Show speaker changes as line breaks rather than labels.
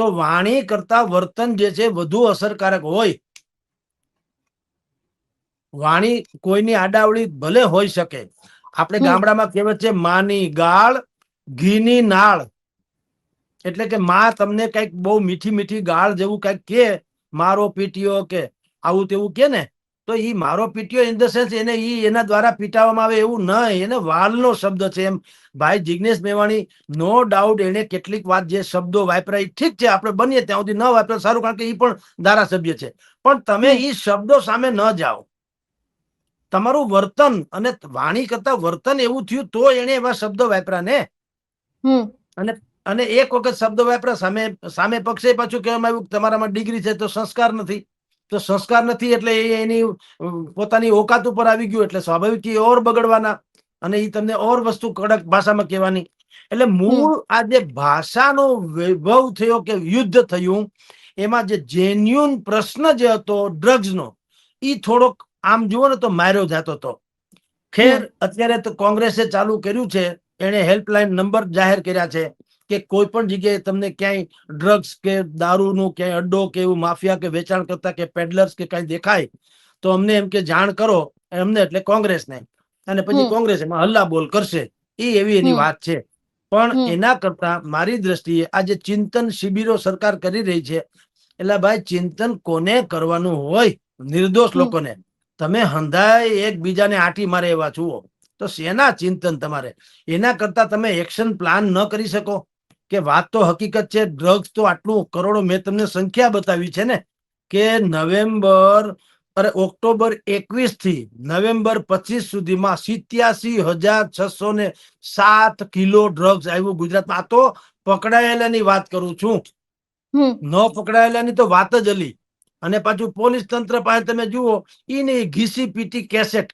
તો વાણી કરતા વર્તન જે છે વધુ અસરકારક હોય. વાણી કોઈની આડાવડી ભલે હોઈ શકે. આપણે. ગામડામાં કહેવત છે માની ગાળ ઘીની નાળ. એટલે કે માં તમને કંઈક બહુ મીઠી મીઠી ગાળ જેવું કંઈક કે મારો પીટીઓ કે. આવું તેવું કે ને? તો એ મારો પીટ્યો ઇન ધ સેન્સ એને એ એના દ્વારા પીટાવવામાં આવે એવું ન એને વાલનો શબ્દ છે એમ. ભાઈ જિજ્ઞેશ મેવાણી નો ડાઉટ એને કેટલીક વાત જે શબ્દો વાપરાય ઠીક છે આપણે બનીએ ત્યાં સુધી ન વાપરે સારું કારણ કે એ પણ ધારાસભ્ય છે. પણ તમે એ શબ્દો સામે ન જાઓ. તમારું વર્તન અને વાણી કરતા વર્તન એવું થયું તો એને એવા શબ્દો વાપરા ને?
અને
અને એક વખત શબ્દ વાપરા સામે સામે પક્ષે પાછું કહેવામાં આવ્યું કે તમારામાં ડિગ્રી છે તો સંસ્કાર નથી. તો સંસ્કાર નથી એટલે એની પોતાની ઓકાત ઉપર આવી ગયું એટલે સ્વાભાવિક એ ઓર બગડવાના અને એ તમને ઓર વસ્તુ કડક ભાષામાં કહેવાની. એટલે મૂળ આ જે ભાષાનો વૈભવ થયો કે યુદ્ધ થયું એમાં જે જેન્યુન પ્રશ્ન જે હતો ડ્રગ્સનો એ થોડોક આમ જુઓ ને તો માર્યો જતો હતો. ખેર અત્યારે તો કોંગ્રેસે ચાલુ કર્યું છે એણે હેલ્પલાઇન નંબર જાહેર કર્યા છે. કે કોઈ પણ જગ્યાએ તમને ક્યાંય ડ્રગ્સ કે દારૂનું ક્યાંય અડ્ડો કે એવું માફિયા કે વેચાણ કરતા કે પેડલર્સ કે કાંઈ દેખાય તો અમને એમ કે જાણ કરો અમને એટલે કોંગ્રેસને. અને પછી કોંગ્રેસ એમાં હલ્લા બોલ કરશે. એ એવી એની વાત છે. પણ એના કરતા મારી દ્રષ્ટિએ આ જે ચિંતન શિબિરો સરકાર કરી રહી છે એટલે ભાઈ ચિંતન કોને કરવાનું હોય? નિર્દોષ લોકોને. તમે હંધાય એકબીજાને આટી મારે એવા જુઓ. તો શેના ચિંતન તમારે? એના કરતા તમે એક્શન પ્લાન ન કરી શકો. કે વાત તો હકીકત છે ડ્રગ્સ તો આટલું કરોડો મેં તમને સંખ્યા બતાવી છે ને કે નવેમ્બર અરે ઓક્ટોબર એકવીસથી નવેમ્બર પચીસ સુધીમાં સિત્યાસી હજાર છસો ને સાત કિલો ડ્રગ્સ આવ્યું ગુજરાતમાં. આ તો પકડાયેલાની વાત કરું છું. ન પકડાયેલાની તો વાત જ અલી. અને પાછું પોલીસ તંત્ર પાસે તમે જુઓ ઈ ને ઈ ઘીસી પીટી કેસેટ